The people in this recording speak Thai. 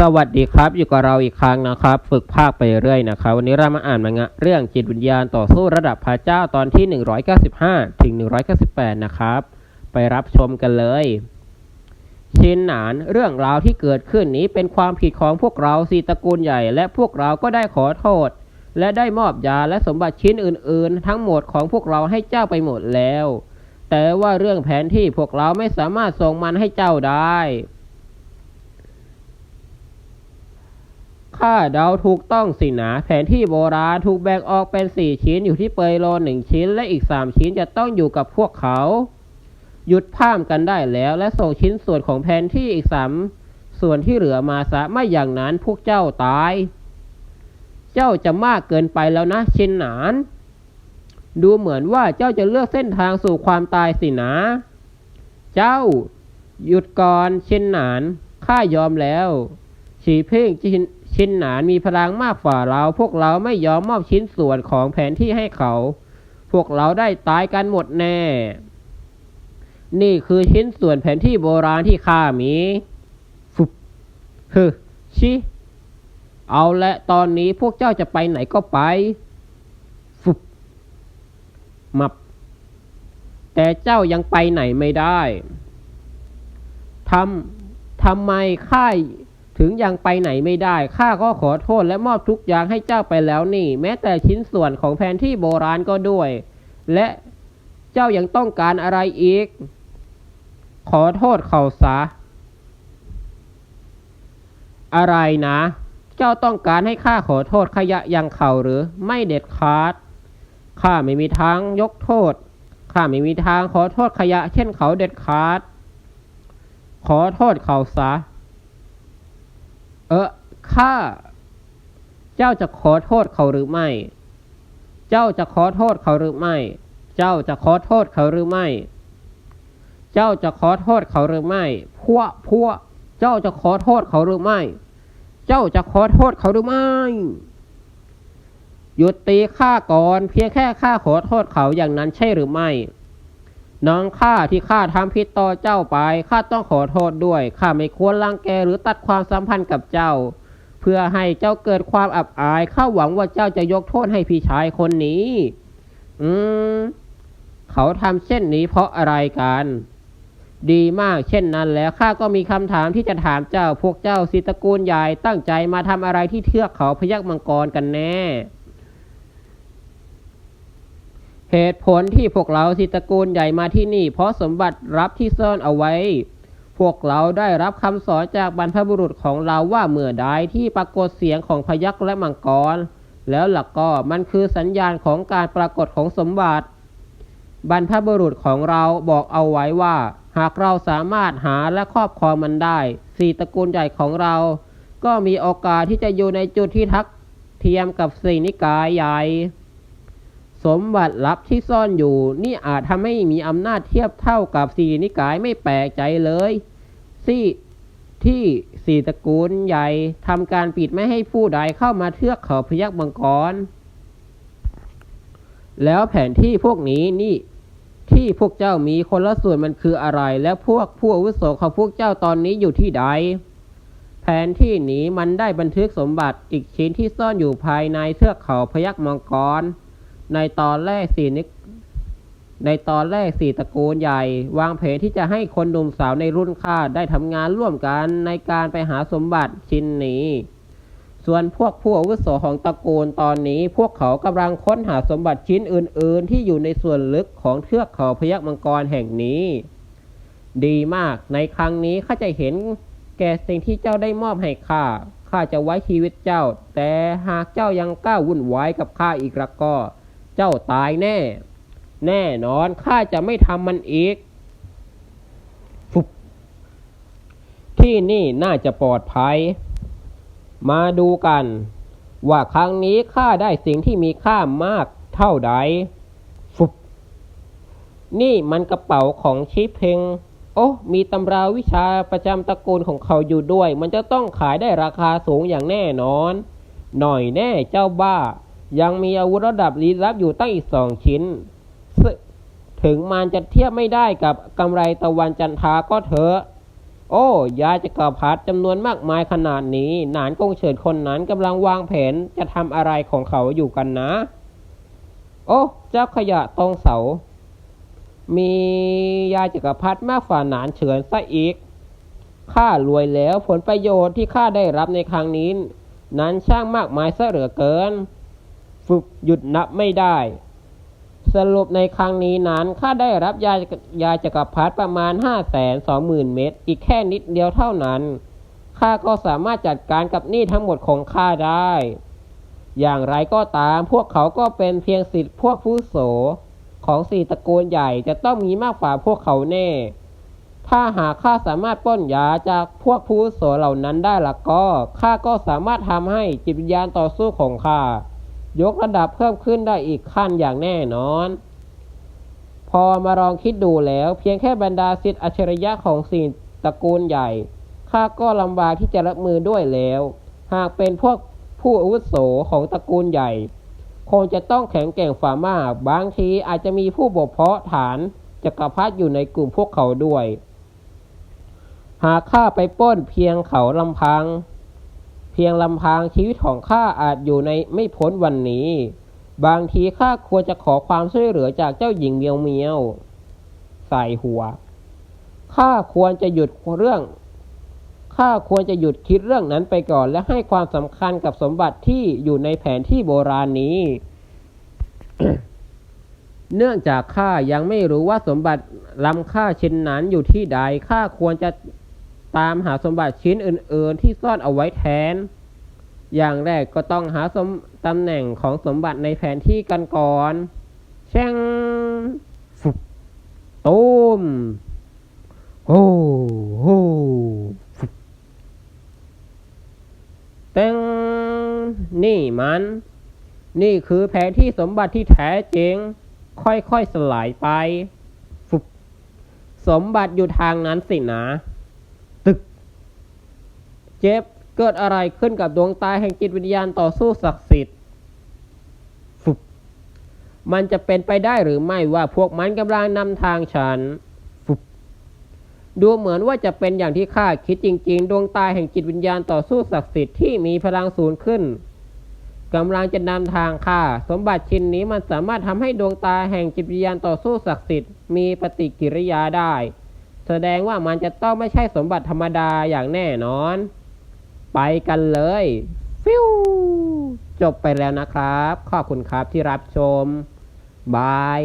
สวัสดีครับ อยู่กับเราอีกครั้งนะครับ ฝึกภาคไปเรื่อยนะครับ วันนี้เรามาอ่านมังงะเรื่องจิตวิญญาณต่อสู้ระดับพระเจ้าตอนที่ 195 ถึง 198 นะครับ ไปรับชมกันเลย ชินหนานเรื่องราวที่เกิดขึ้นนี้เป็นความผิดของพวกเราสีตระกูลใหญ่ และพวกเราก็ได้ขอโทษ และได้มอบยาและสมบัติชิ้นอื่น ๆ ทั้งหมดของพวกเราให้เจ้าไปหมดแล้ว แต่ว่าเรื่องแผนที่พวกเราไม่สามารถส่งมันให้เจ้าได้ ข้าเดาถูกต้องสินะแผนที่โบราณถูกแบ่งออกเป็นสี่ชิ้นอยู่ที่เปยโลหนึ่งชิ้น และอีกสามชิ้นจะต้องอยู่กับพวกเขา หยุดพามกันได้แล้ว และส่งชิ้นส่วนของแผนที่อีกสามส่วนที่เหลือมาซะไม่อย่างนั้นพวกเจ้าตาย เจ้าจะมากเกินไปแล้วนะชินหนาน ดูเหมือนว่าเจ้าจะเลือกเส้นทางสู่ความตายสินะ เจ้า หยุดก่อนชินหนานข้ายอมแล้วฉีเพ่งชิน ชิ้นหนานมีพลังมากฝ่าเรา พวกเราไม่ยอมมอบชิ้นส่วนของแผนที่ให้เขา พวกเราได้ตายกันหมดแน่ นี่คือชิ้นส่วนแผนที่โบราณที่ข้ามีฟุบฮึชิเอาละตอนนี้พวกเจ้าจะไปไหนก็ไปฟุบมับ แต่เจ้ายังไปไหนไม่ได้ทำทำไมข้า ถึงยังไปไหนไม่ได้ ข้าก็ขอโทษและมอบทุกอย่างให้เจ้าไปแล้วนี่ แม้แต่ชิ้นส่วนของแผนที่โบราณก็ด้วย และเจ้ายังต้องการอะไรอีก ขอโทษเขาซะ อะไรนะ เจ้าต้องการให้ข้าขอโทษขยะยังเขาหรือ ไม่เด็ดขาด ข้าไม่มีทางยกโทษ ข้าไม่มีทางขอโทษขยะเช่นเขาเด็ดขาด ขอโทษเขาซะ เออข้าเจ้าจะขอโทษเขาหรือไม่ เจ้าจะขอโทษเขาหรือไม่ เจ้าจะขอโทษเขาหรือไม่ เจ้าจะขอโทษเขาหรือไม่ พวกพวกเจ้าจะขอโทษเขาหรือไม่ เจ้าจะขอโทษเขาหรือไม่ หยุดตีข้าก่อน เพียงแค่ข้าขอโทษเขาอย่างนั้นใช่หรือไม่ น้องข้าที่ข้าทำผิดต่อเจ้าไปข้าต้องขอโทษด้วยข้าไม่ควรรังแกหรือตัดความสัมพันธ์กับเจ้า เพื่อให้เจ้าเกิดความอับอายข้าหวังว่าเจ้าจะยกโทษให้พี่ชายคนนี้ อืม เขาทำเช่นนี้เพราะอะไรกันดีมากเช่นนั้นแล้วข้าก็มีคำถามที่จะถามเจ้าพวกเจ้าสิตระกูลใหญ่ตั้งใจมาทำอะไรที่เทือกเขาพยักมังกรกันแน่ เหตุผลที่พวกเราสิตระกูลใหญ่มาที่นี่ เพราะสมบัติรับที่ซ่อนเอาไว้ พวกเราได้รับคำสอนจากบรรพบุรุษของเราว่าเมื่อใดที่ปรากฏเสียงของพยักและมังกร แล้วหลักก็มันคือสัญญาณของการปรากฏของสมบัติ บรรพบุรุษของเราบอกเอาไว้ว่า หากเราสามารถหาและครอบครองมันได้สี่ตระกูลใหญ่ของเรา ก็มีโอกาสที่จะอยู่ในจุดที่ทักเทียมกับสี่นิกายใหญ่ สมบัติลับที่ซ่อนอยู่ นี่อาจทำให้มีอำนาจเทียบเท่ากับสี่นิกายไม่แปลกใจเลยสี่ที่สี่ตระกูลใหญ่ทำการปิดไม่ให้ผู้ใดเข้ามาเทือกเขาพยักมังกร แล้วแผนที่พวกนี้นี่ที่พวกเจ้ามีคนละส่วนมันคืออะไร และพวกผู้อาวุโสของพวกเจ้าตอนนี้อยู่ที่ใด แผนที่นี้มันได้บันทึกสมบัติอีกชิ้นที่ซ่อนอยู่ภายในเทือกเขาพยักมังกร ในตอนแรกสี่นิในตอนแรกสี่ตระกูลใหญ่ วางแผนที่จะให้คนหนุ่มสาวในรุ่นข้าได้ทำงานร่วมกันในการไปหาสมบัติชิ้นนี้ ส่วนพวกผู้อาวุโสของตระกูลตอนนี้ พวกเขากำลังค้นหาสมบัติชิ้นอื่น ๆ ที่อยู่ในส่วนลึกของเทือกเขาพยักมังกรแห่งนี้ ดีมากในครั้งนี้ข้าจะเห็นแก่สิ่งที่เจ้าได้มอบให้ข้าข้าจะไว้ชีวิตเจ้า แต่หากเจ้ายังกล้าวุ่นวายกับข้าอีกแล้วก็ เจ้าตายแน่ แน่นอนข้าจะไม่ทำมันอีกฟุบที่นี่น่าจะปลอดภัย มาดูกัน ว่าครั้งนี้ข้าได้สิ่งที่มีค่ามากเท่าใดฟุบนี่มันกระเป๋าของชิปเพงโอ้มีตำราวิชาประจำตระกูลของเขาอยู่ด้วย มันจะต้องขายได้ราคาสูงอย่างแน่นอน หน่อยแน่เจ้าบ้า ยังมีอาวุธระดับลี้ลับอยู่ตั้งอีกสองชิ้น ถึงมันจะเทียบไม่ได้กับกำไรตะวันจันทาก็เถอะ โอ้ ยาจะกระพัดจำนวนมากมายขนาดนี้ หนานกงเฉิดคนนั้นกำลังวางแผนจะทำอะไรของเขาอยู่กันนะ โอ้ เจ้าขยะตรงเสา มียาจักรพรรดิมากฝ่าหนานเฉินซะอีก ข้ารวยแล้วผลประโยชน์ที่ข้าได้รับในครั้งนี้ นั้นช่างมากมายซะเหลือเกิน ฝึกหยุดนับไม่ได้ สรุปในครั้งนี้นั้นข้าได้รับยายาจักรพรรดิประมาณห้าแสนสองหมื่นเม็ดอีกแค่นิดเดียวเท่านั้นข้าก็สามารถจัดการกับหนี้ทั้งหมดของข้าได้ อย่างไรก็ตามพวกเขาก็เป็นเพียงสิทธิพวกผู้โสของสี่ตระกูลใหญ่จะต้องมีมากกว่าพวกเขาแน่ ถ้าหากข้าสามารถป้นยาจากพวกผู้โสเหล่านั้นได้ละก็ข้าก็สามารถทำให้จิตวิญญาณต่อสู้ของข้า ยกระดับเพิ่มขึ้นได้อีกขั้นอย่างแน่นอน พอมาลองคิดดูแล้ว เพียงแค่บรรดาสิทธิอัจฉริยะของสี่ตระกูลใหญ่ข้าก็ลำบากที่จะรับมือด้วยแล้ว หากเป็นพวกผู้อาวุโสของตระกูลใหญ่ คงจะต้องแข็งแกร่งฝ่ามาก บางทีอาจจะมีผู้บกเพาะฐานจักรพรรดิอยู่ในกลุ่มพวกเขาด้วย หากข้าไปป้นเพียงเขาลำพัง พียงลำพังชีวิตของข้าอาจอยู่ในไม่พ้นวันนี้ บางทีข้าควรจะขอความช่วยเหลือจากเจ้าหญิงเมียวเมียวใส่หัวข้าควรจะหยุดเรื่องข้าควรจะหยุดคิดเรื่องนั้นไปก่อน และให้ความสำคัญกับสมบัติที่อยู่ในแผนที่โบราณนี้ เนื่องจากข้ายังไม่รู้ว่าสมบัติล้ำค่าชิ้นนั้นอยู่ที่ใดข้าควรจะ ตามหาสมบัติชิ้นอื่น ๆ ที่ซ่อนเอาไว้แทน อย่างแรกก็ต้องหาสมตำแหน่งของสมบัติในแผนที่กันก่อนแช่งฟุบตูมโอ้โหเต็งนี่มัน นี่คือแผนที่สมบัติที่แท้จริง ค่อย ๆ สลายไปฟุบสมบัติอยู่ทางนั้นสินะ เจ็บเกิดอะไรขึ้นกับดวงตาแห่งจิตวิญญาณต่อสู้ศักดิ์สิทธิ์ฟุบมันจะเป็นไปได้หรือไม่ว่าพวกมันกำลังนำทางฉันฟุบดูเหมือนว่าจะเป็นอย่างที่ข้าคิดจริง ๆ ดวงตาแห่งจิตวิญญาณต่อสู้ศักดิ์สิทธิ์ที่มีพลังสูงขึ้นกำลังจะนำทางข้าสมบัติชิ้นนี้มันสามารถทำให้ดวงตาแห่งจิตวิญญาณต่อสู้ศักดิ์สิทธิ์มีปฏิกิริยาได้ แสดงว่ามันจะต้องไม่ใช่สมบัติธรรมดาอย่างแน่นอน ไปกันเลย ฟิวจบไปแล้วนะครับ ขอบคุณครับที่รับชม บาย